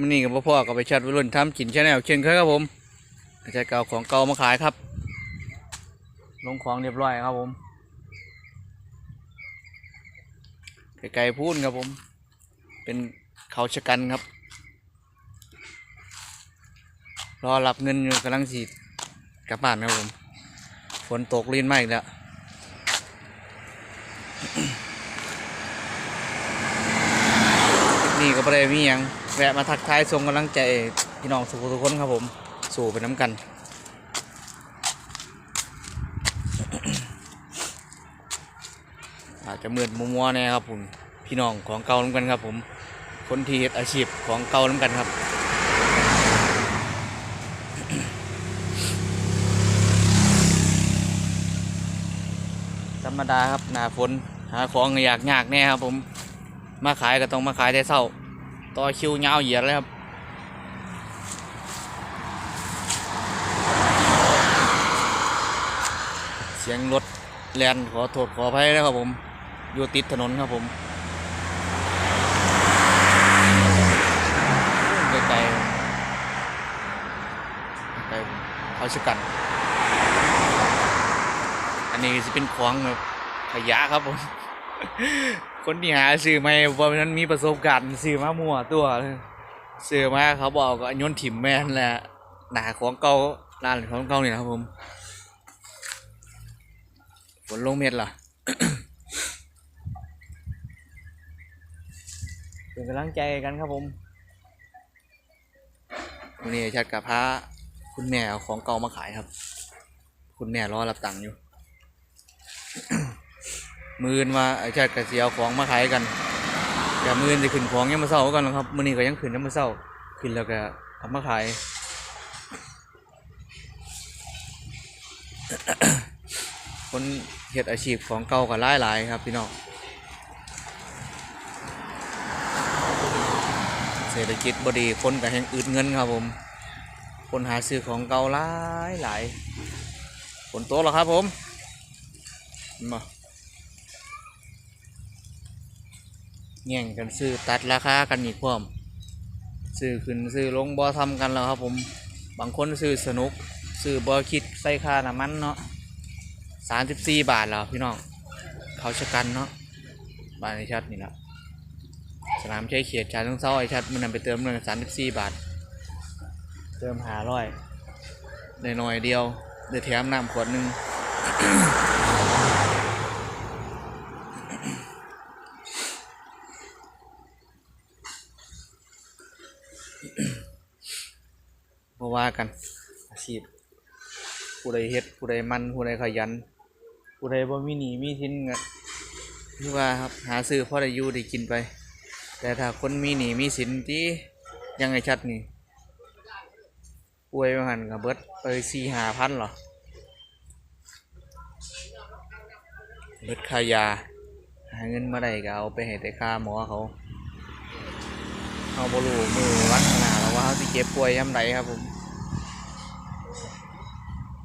มันนี่กับพ่อกับไปชัดวิรุณทำกินชาแนลเช่นเคยครับผมอาจารย์เก่าของเก่ามาขายครับ ลงของเรียบร้อยครับผมไกลๆพูนครับผม เป็นเขาชะกันครับ รอรับเงินอยู่กำลังสีกลับบ้านครับผม ฝนตกลิ้นมากแล้ว นี่ก็ประเดี๋ยวมียังแวะมาทักทายส่งกำลังใจพี่น้องสุขทุกคนครับผม สู่ไปน้ำกันอาจจะมืดมัวๆแน่ครับผมพี่น้องของเก่าน้ำกันครับผม คนที่เฮ็ดอาชีพของเก่าน้ำกันครับธรรมดาครับหน้าฝนหาของอยากยากแน่ครับผม มาขายก็ต้องมาขายแต่เศร้าต่อคิวยาวเหยียดเลยครับเสียงรถแลนขอโทษขออภัยนะครับผม อยู่ติดถนนครับผมไกลๆไกลเขาชะกัน อันนี้จะเป็นของแบบขยะครับผม คนที่หาซื้อไม่ว่ามันมีประสบการณ์ซื้อมามั่วตัวเลยซื้อมาเขาบอกก็โยนถิ่มแม่นแหละหนาของเก่าร้านของเก่านี่นะครับผมฝนลงเม็ดล่ะเป็นกำลังใจกันครับผมวันนี้ชัดกับพระคุณแม่ของเก่ามาขายครับ คุณแม่รอรับตังค์อยู่ มือนว่าไอ้ชาติกระเสียวของมาขายกันแต่มือนจะขึ้นของยังมาเศร้ากันหรอครับมือนี้ก็ยังขึ้นยังมาเศร้าขึ้นแล้วก็เอามาขายคนเฮ็ดอาชีพของเก่าก็หลายหลายๆครับพี่น้องเศรษฐกิจบดีคนก็แห่งอึดเงินครับผม คนหาซื้อของเก่าหลายหลายฝนตกแล้วครับผมมา แย่งกันซื้อตัดราคากันอีกพร้อมซื้อขึ้นซื้อลงบ่ทำกันแล้วครับผมบางคนซื้อสนุกซื้อบ่คิดใส่ค่าน้ำมันเนาะสามสิบสี่บาทแล้วพี่น้องเขาชะกันเนาะบานไอชัดนี่แหละสนามใช้เขียดชาต้องเศร้าไอชัดมันนำไปเติมเงินสามสิบสี่บาท เติมหาร้อยได้หน่อยเดียวเดี๋ยวแถมน้ำขวดหนึ่ง เพราว่ากัน อาชีพผู้ใดเฮ็ดผู้ใดมันผู้ใดขยันผู้ใดบ่มีหนี้มีสินก็คือว่าครับหาซื้อพอได้อยู่ได้กินไป แต่ถ้าคนมีหนี้มีสินที่ยังไงชัดนี่ป่วยมาหันกับเบิดไปสี่หาพันหรอเบิดค่ายา หาเงินมาได้ก็เอาไปให้แต่ค่าหมอเขาเอาบรูมือวัดขนาดแล้วว่าเขาสิเจ็บป่วยยามใดครับผม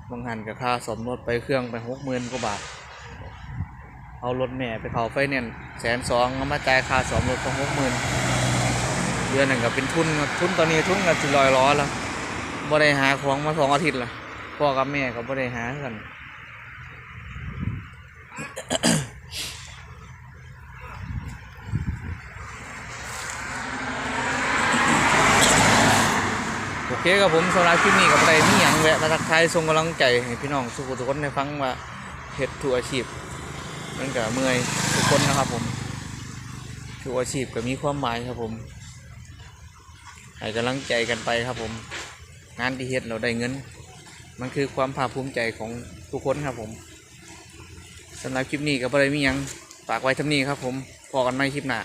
บางหันกับค่าสมรถไปเครื่องไปหกหมื่นกว่าบาท เอารถแม่ไปเผาไฟเนี่ยแสนสองมาจ่ายค่าสมรถไปหกหมื่นเดือนหนึ่งก็เป็นทุนทุนตอนนี้ทุนกับสิลอยล้อแล้วบ่ได้หาของมาสองอาทิตย์ละพ่อกับแม่ก็บ่ได้หากัน เคครับผมสำหรับคลิปนี้กับอะไรมีอย่างแวะมาทักทายส่งกำลังใจให้พี่น้องสุขทุกคนได้ฟังว่าเฮ็ดทุกอาชีพมันก็เมื่อยทุกคนนะครับผมทุกอาชีพก็มีความหมายครับผมให้กำลังใจกันไปครับผม งานที่เฮ็ดเราได้เงิน มันคือความภาคภูมิใจของทุกคนครับผมสำหรับคลิปนี้กับอะไรมีอย่างฝากไว้เทำนี้ครับผมพอกันใหม่คลิปหน้า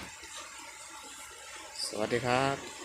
สวัสดีครับ